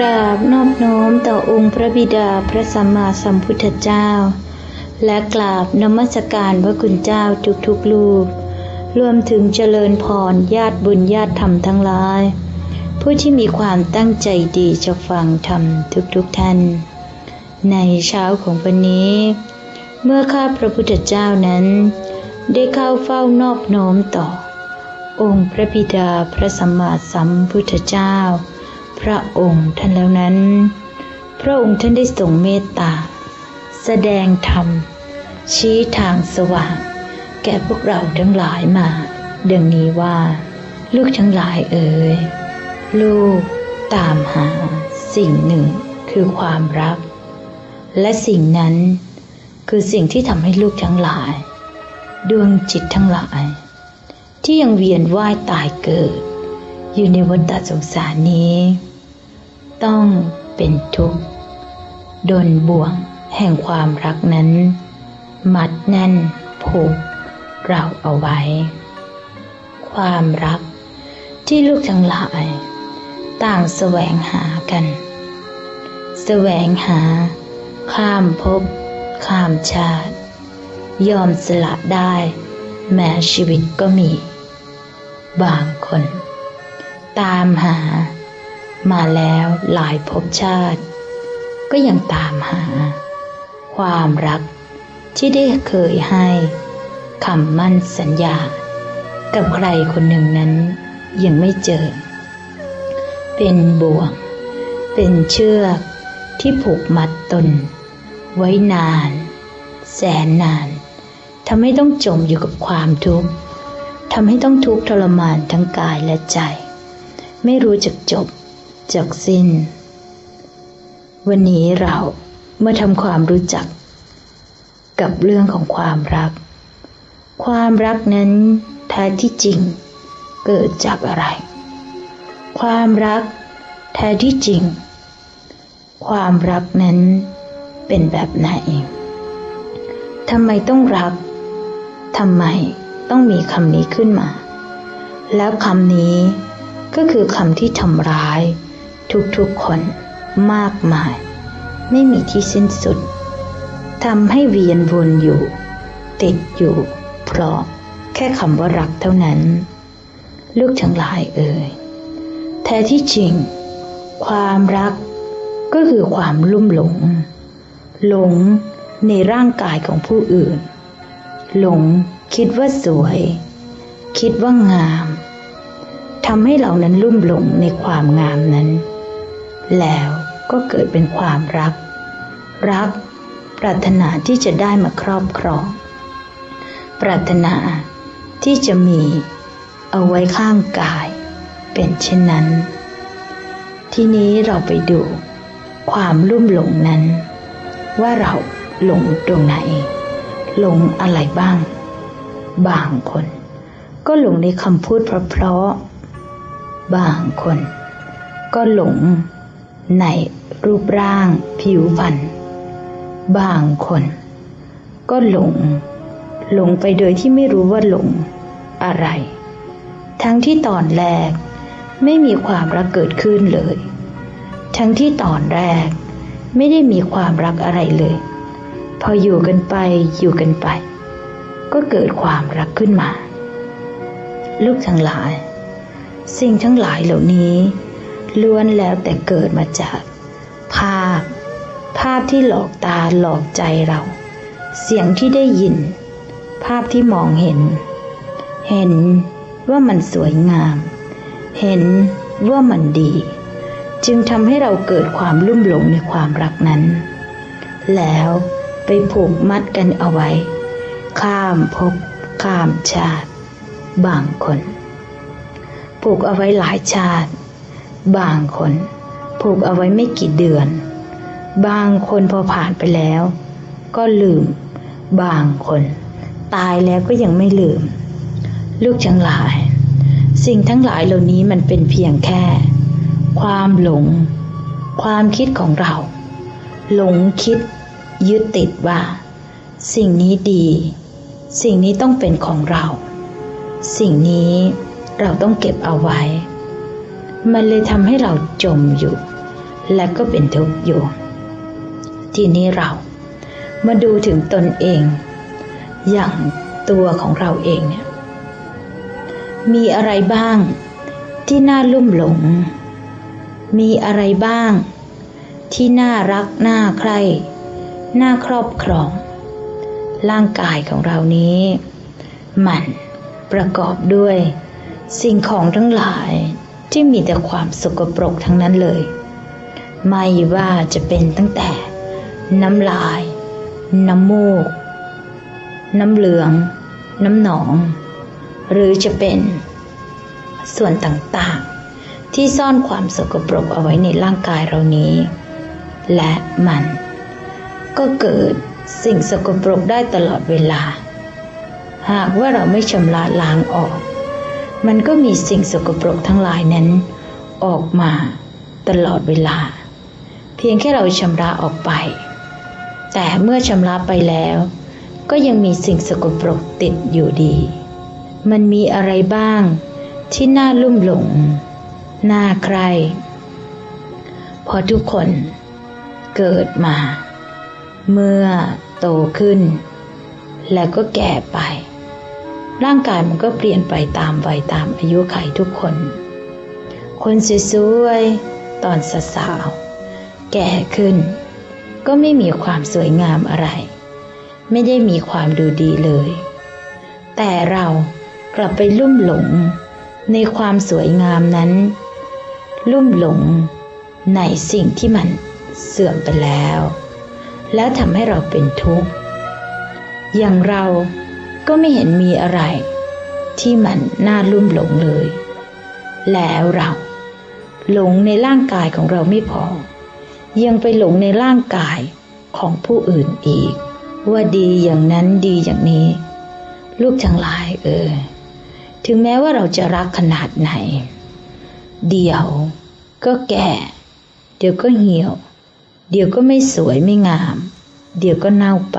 กราบนอบน้อมต่อองค์พระบิดาพระสัมมาสัมพุทธเจ้า และกราบนมัสการพระคุณเจ้าทุกๆลูกรวมถึงเจริญพรญาติบุญญาติธรรมทั้งหลาย ผู้ที่มีความตั้งใจดีจะฟังธรรมทุกๆท่าน ในเช้าของวันนี้ เมื่อข้าพระพุทธเจ้านั้น ได้เข้าเฝ้านอบน้อมต่อ องค์พระบิดาพระสัมมาสัมพุทธเจ้า พระองค์ท่านแล้วนั้น พระองค์ท่านได้ทรงเมตตา แสดงธรรม ชี้ทางสว่าง แก่พวกเราทั้งหลายมาดังนี้ว่า ลูกทั้งหลายเอ๋ยลูกตามหาสิ่งหนึ่งคือความรัก และสิ่งนั้นคือสิ่งที่ทำให้ลูกทั้งหลาย ดวงจิตทั้งหลาย ที่ยังเวียนว่ายตายเกิด อยู่ในวัฏสงสารนี้ ต้องเป็นทุกข์โดนบ่วงแห่งความรักนั้น มัดแน่นผูกเราเอาไว้ ความรักที่ลูกทั้งหลาย ต่างแสวงหากัน แสวงหา ข้ามภพข้ามชาติ ยอมสละได้ แม้ชีวิตก็มี บางคน ตามหา มาแล้วหลายภพชาติ ก็ยังตามหา ความรักที่ได้เคยให้คำมั่นสัญญา กับใครคนหนึ่งนั้นยังไม่เจอ เป็นบ่วง เป็นเชือกที่ผูกมัดตน ไว้นาน แสนนานทำให้ต้องจมอยู่กับความทุกข์ทำให้ต้องทุกข์ทรมานทั้งกายและใจ ไม่รู้จักจบ จักสิ้น วันนี้เราเมื่อทำความรู้จัก กับเรื่องของความรัก ความรักนั้นแท้ที่จริงเกิดจากอะไร ความรักแท้ที่จริง ความรักนั้นเป็นแบบไหนทำไมต้องรักทำไมต้องมีคำนี้ขึ้นมา แล้วคำนี้ก็คือคำที่ทำร้าย ทุกๆคนมากมาย ไม่มีที่สิ้นสุดทำให้เวียนวนอยู่ ติดอยู่ เพราะแค่คำว่ารักเท่านั้น ลูกทั้งหลายเอ่ยแท้ที่จริง ความรักก็คือความลุ่มหลง หลงในร่างกายของผู้อื่น หลงคิดว่าสวย คิดว่างามทำให้เรานั้นลุ่มหลงในความงามนั้น แล้วก็เกิดเป็นความรัก รัก ปรารถนาที่จะได้มาครอบครอง ปรารถนาที่จะมีเอาไว้ข้างกาย เป็นเช่นนั้น ที่นี้เราไปดูความลุ่มหลงนั้น ว่าเราหลงตรงไหนหลงอะไรบ้าง บางคน ก็หลงในคำพูดเพราะๆบางคน ก็หลง ในรูปร่างผิวพรรณบางคน ก็หลง หลงไปโดยที่ไม่รู้ว่าหลงอะไร ทั้งที่ตอนแรกไม่มีความรักเกิดขึ้นเลย ทั้งที่ตอนแรกไม่ได้มีความรักอะไรเลย พออยู่กันไปอยู่กันไป ก็เกิดความรักขึ้นมา ลูกทั้งหลาย สิ่งทั้งหลายเหล่านี้ ล้วนแล้วแต่เกิดมาจาก ภาพ ภาพที่หลอกตาหลอกใจเรา เสียงที่ได้ยิน ภาพที่มองเห็น เห็นว่ามันสวยงาม เห็นว่ามันดี จึงทำให้เราเกิดความลุ่มหลงในความรักนั้น แล้วไปผูกมัดกันเอาไว้ ข้ามภพข้ามชาติ บางคน ผูกเอาไว้หลายชาติ บางคนผูกเอาไว้ไม่กี่เดือน บางคนพอผ่านไปแล้ว ก็ลืม บางคน ตายแล้วก็ยังไม่ลืม ลูกทั้งหลาย สิ่งทั้งหลายเหล่านี้มันเป็นเพียงแค่ ความหลง ความคิดของเรา หลงคิด ยึดติดว่า สิ่งนี้ดี สิ่งนี้ต้องเป็นของเรา สิ่งนี้เราต้องเก็บเอาไว้ มันเลยทำให้เราจมอยู่ และก็เป็นทุกข์อยู่ ทีนี้เรามาดูถึงตนเอง อย่างตัวของเราเองเนี่ยมีอะไรบ้างที่น่าลุ่มหลง มีอะไรบ้าง ที่น่ารักน่าใคร่น่าครอบครอง ร่างกายของเรานี้ มันประกอบด้วย สิ่งของทั้งหลาย ที่มีแต่ความสกปรกทั้งนั้นเลย ไม่ว่าจะเป็นตั้งแต่ น้ำลาย น้ำมูก น้ำเหลือง น้ำหนอง หรือจะเป็นส่วนต่างๆ ที่ซ่อนความสกปรกเอาไว้ในร่างกายเรานี้ และมันก็เกิดสิ่งสกปรกได้ตลอดเวลา หากว่าเราไม่ชำระล้างออก มันก็มีสิ่งสกปรกทั้งหลายนั้น ออกมาตลอดเวลา เพียงแค่เราชำระออกไป แต่เมื่อชำระไปแล้ว ก็ยังมีสิ่งสกปรกติดอยู่ดี มันมีอะไรบ้างที่น่าลุ่มหลง น่าใคร พอทุกคนเกิดมา เมื่อโตขึ้น แล้วก็แก่ไป ร่างกายมันก็เปลี่ยนไปตามวัยตามอายุไขทุกคน คนสวยๆตอนสาวๆแก่ขึ้น ก็ไม่มีความสวยงามอะไร ไม่ได้มีความดูดีเลย แต่เรากลับไปลุ่มหลงในความสวยงามนั้น ลุ่มหลงในสิ่งที่มันเสื่อมไปแล้ว แล้วทำให้เราเป็นทุกข์ อย่างเรา ก็ไม่เห็นมีอะไร ที่มันน่าลุ่มหลงเลย แล้วเราหลงในร่างกายของเราไม่พอ ยังไปหลงในร่างกายของผู้อื่นอีก ว่าดีอย่างนั้นดีอย่างนี้ ลูกทั้งหลายเออ ถึงแม้ว่าเราจะรักขนาดไหน เดี๋ยวก็แก่ เดี๋ยวก็เหี่ยว เดี๋ยวก็ไม่สวยไม่งาม เดี๋ยวก็เน่าไป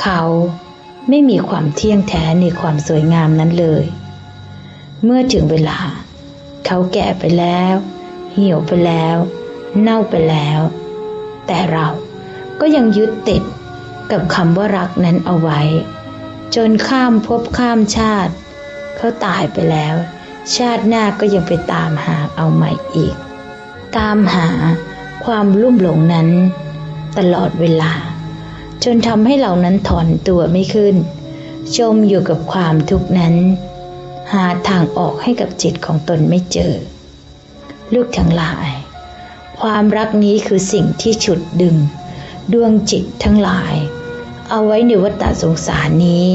เขา ไม่มีความเที่ยงแท้ในความสวยงามนั้นเลย เมื่อถึงเวลา เขาแก่ไปแล้ว เหี่ยวไปแล้ว เน่าไปแล้ว แต่เราก็ยังยึดติดกับคำว่ารักนั้นเอาไว้ จนข้ามภพข้ามชาติ เขาตายไปแล้ว ชาติหน้าก็ยังไปตามหาเอาใหม่อีก ตามหาความลุ่มหลงนั้น ตลอดเวลา จนทำให้เรานั้นถอนตัวไม่ขึ้น จมอยู่กับความทุกข์นั้น หาทางออกให้กับจิตของตนไม่เจอ ลูกทั้งหลาย ความรักนี้คือสิ่งที่ฉุดดึง ดวงจิตทั้งหลาย เอาไว้ในวัฏสงสารนี้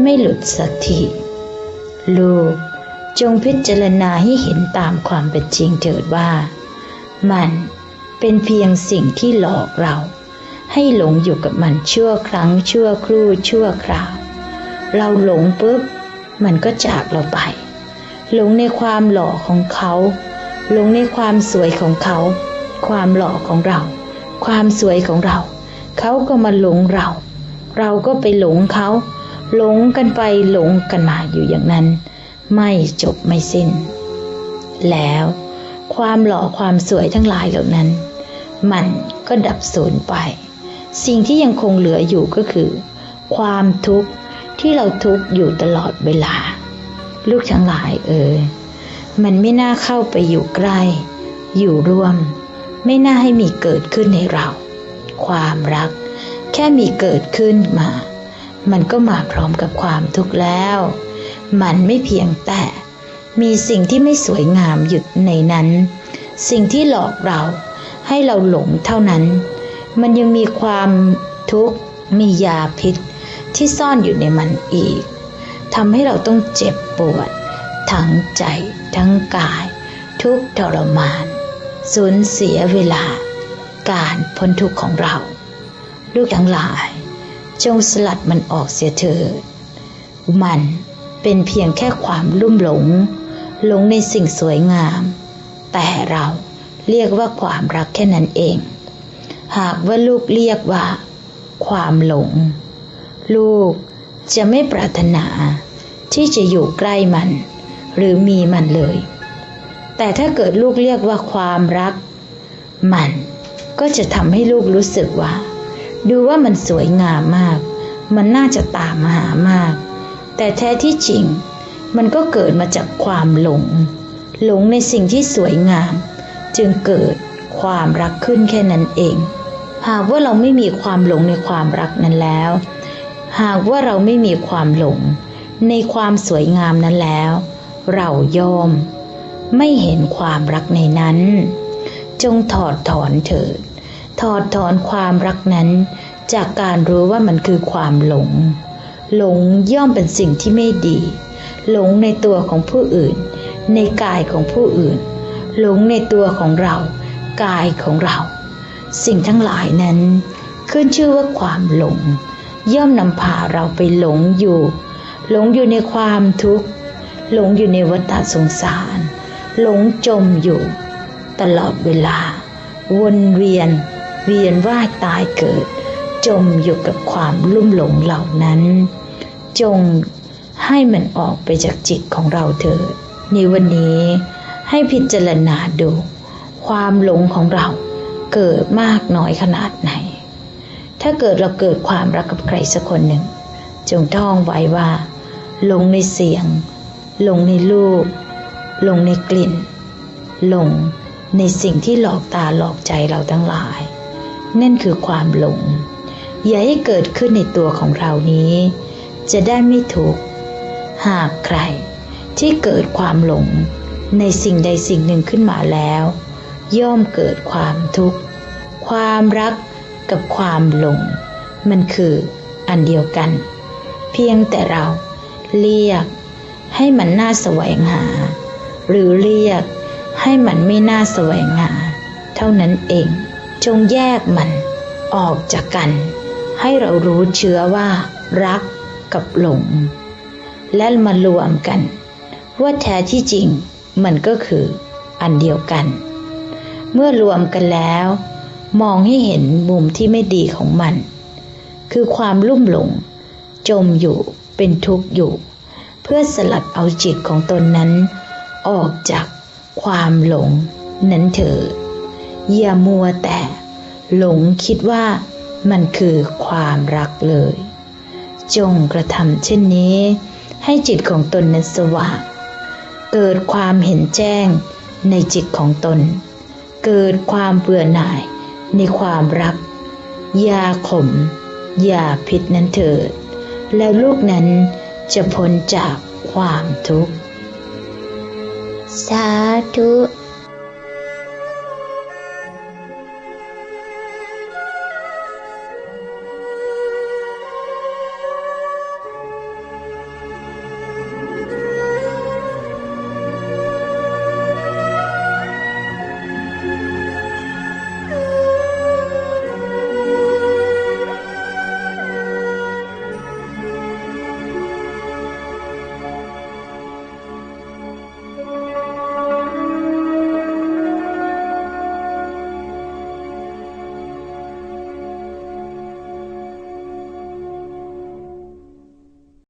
ไม่หลุดสักทีลูกจงพิจารณาให้เห็นตามความเป็นจริงเถิดว่า มันเป็นเพียงสิ่งที่หลอกเรา ให้หลงอยู่กับมันชั่วครั้งชั่วครู่ชั่วคราว เราหลงปุ๊บมันก็จากเราไป หลงในความหล่อของเขา หลงในความสวยของเขา ความหล่อของเรา ความสวยของเรา เขาก็มาหลงเรา เราก็ไปหลงเขา หลงกันไปหลงกันมาอยู่อย่างนั้น ไม่จบไม่สิ้น แล้วความหล่อความสวยทั้งหลายเหล่านั้น มันก็ดับสูญไป สิ่งที่ยังคงเหลืออยู่ก็คือ ความทุกข์ที่เราทุกข์อยู่ตลอดเวลา ลูกทั้งหลายเออมันไม่น่าเข้าไปอยู่ใกล้ อยู่ร่วม ไม่น่าให้มีเกิดขึ้นในเรา ความรัก แค่มีเกิดขึ้นมา มันก็มาพร้อมกับความทุกข์แล้ว มันไม่เพียงแต่ มีสิ่งที่ไม่สวยงามอยู่ในนั้น สิ่งที่หลอกเราให้เราหลงเท่านั้น มันยังมีความทุกข์มียาพิษที่ซ่อนอยู่ในมันอีกทำให้เราต้องเจ็บปวด ทั้งใจ ทั้งกาย ทุกทรมาน สูญเสียเวลา การพ้นทุกข์ของเรา ลูกทั้งหลาย จงสลัดมันออกเสียเถิดมันเป็นเพียงแค่ความลุ่มหลง หลงในสิ่งสวยงาม แต่เราเรียกว่าความรักแค่นั้นเอง หากว่าลูกเรียกว่า ความหลง ลูกจะไม่ปรารถนาที่จะอยู่ใกล้มัน หรือมีมันเลย แต่ถ้าเกิดลูกเรียกว่าความรัก มันก็จะทำให้ลูกรู้สึกว่า ดูว่ามันสวยงามมาก มันน่าจะตามหามาก แต่แท้ที่จริง มันก็เกิดมาจากความหลง หลงในสิ่งที่สวยงาม จึงเกิดความรักขึ้นแค่นั้นเอง หากว่าเราไม่มีความหลงในความรักนั้นแล้ว หากว่าเราไม่มีความหลงในความสวยงามนั้นแล้ว เรายอมไม่เห็นความรักในนั้น จงถอดถอนเถิด ถอดถอนความรักนั้น จากการรู้ว่ามันคือความหลง หลงย่อมเป็นสิ่งที่ไม่ดี หลงในตัวของผู้อื่น ในกายของผู้อื่น หลงในตัวของเรา กายของเรา สิ่งทั้งหลายนั้น ขึ้นชื่อว่าความหลง ย่อมนำพาเราไปหลงอยู่ หลงอยู่ในความทุกข์ หลงอยู่ในวัฏสงสาร หลงจมอยู่ ตลอดเวลา วนเวียน เวียนว่ายตายเกิด จมอยู่กับความลุ่มหลงเหล่านั้น จงให้มันออกไปจากจิตของเราเถิดในวันนี้ให้พิจารณาดู ความหลงของเรา เกิดมากน้อยขนาดไหน ถ้าเกิดเราเกิดความรักกับใครสักคนหนึ่ง จงท่องไว้ว่า ลงในเสียง ลงในรูป ลงในกลิ่น ลงในสิ่งที่หลอกตาหลอกใจเราทั้งหลาย นั่นคือความหลง อย่าให้เกิดขึ้นในตัวของเรานี้ จะได้ไม่ถูก หากใครที่เกิดความหลงในสิ่งใดสิ่งหนึ่งขึ้นมาแล้ว ย่อมเกิดความทุกข์ ความรักกับความหลง มันคืออันเดียวกัน เพียงแต่เราเรียกให้มันน่าแสวงหา หรือเรียกให้มันไม่น่าแสวงหา เท่านั้นเอง จงแยกมันออกจากกัน ให้เรารู้เชื้อว่า รักกับหลง และมารวมกัน ว่าแท้ที่จริงมันก็คืออันเดียวกัน เมื่อรวมกันแล้ว มองให้เห็นมุมที่ไม่ดีของมัน คือความลุ่มหลง จมอยู่เป็นทุกข์อยู่ เพื่อสลัดเอาจิตของตนนั้น ออกจากความหลงนั้นเถิดอย่ามัวแต่ หลงคิดว่ามันคือความรักเลย จงกระทำเช่นนี้ ให้จิตของตนนั้นสว่างเกิดความเห็นแจ้งในจิตของตน เกิดความเบื่อหน่าย ในความรัก ยาขม ยาพิษนั้นเถิด แล้วลูกนั้นจะพ้นจากความทุกข์ สาธุ